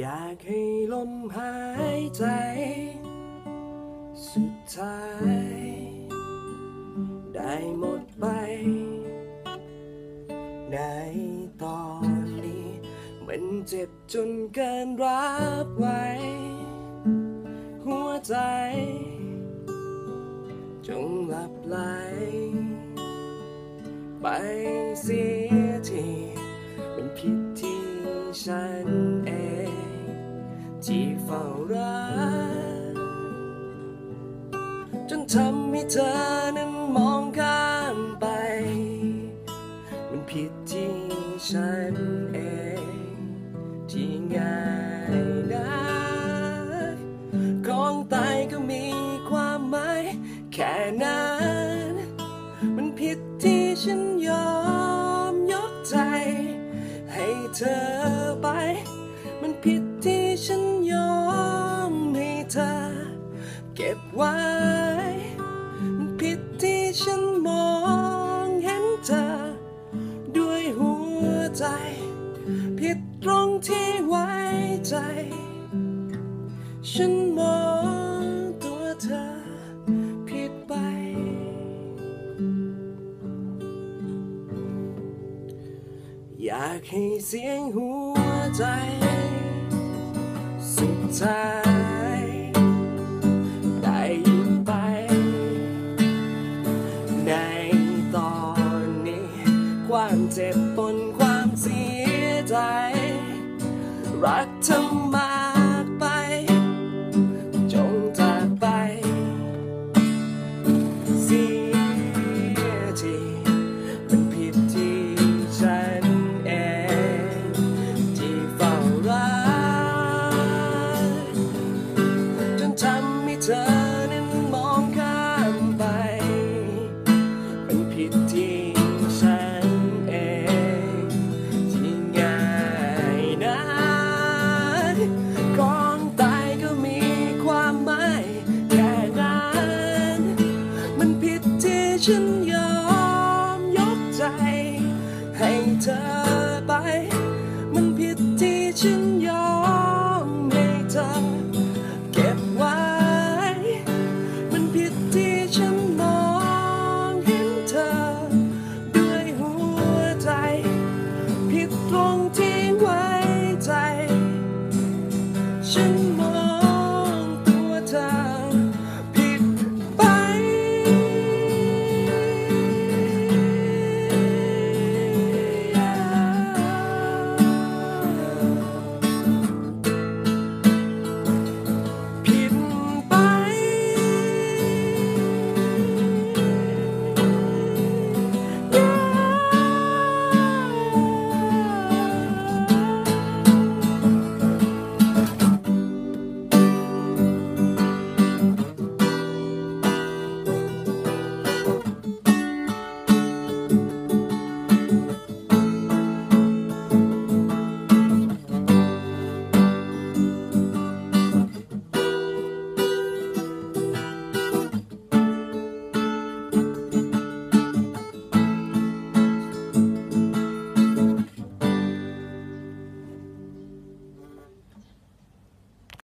อยากให้ลมหายใจ สุดท้าย ได้หมดไป ในตอนนี้ มันเจ็บจนเกินรับไว้ หัวใจ จงหลับไหล ไปเสียทีเป็นผิดที่ฉัน ที่เฝ้ารักจนทำให้เธอนั้นมองข้ามไป มันผิดที่ฉันเองที่ง่ายนักของตายก็มีความหมายแค่นั้น มันผิดที่ฉันยอมยกใจ ให้เธอไป มันผิดที่ ฉันมองเห็นเธอ ด้วยหัวใจ ผิดตรงที่ไว้ใจ ฉันมองตัวเธอ ผิดไป อยากให้เสียงหัวใจ สุดท้าย right to acının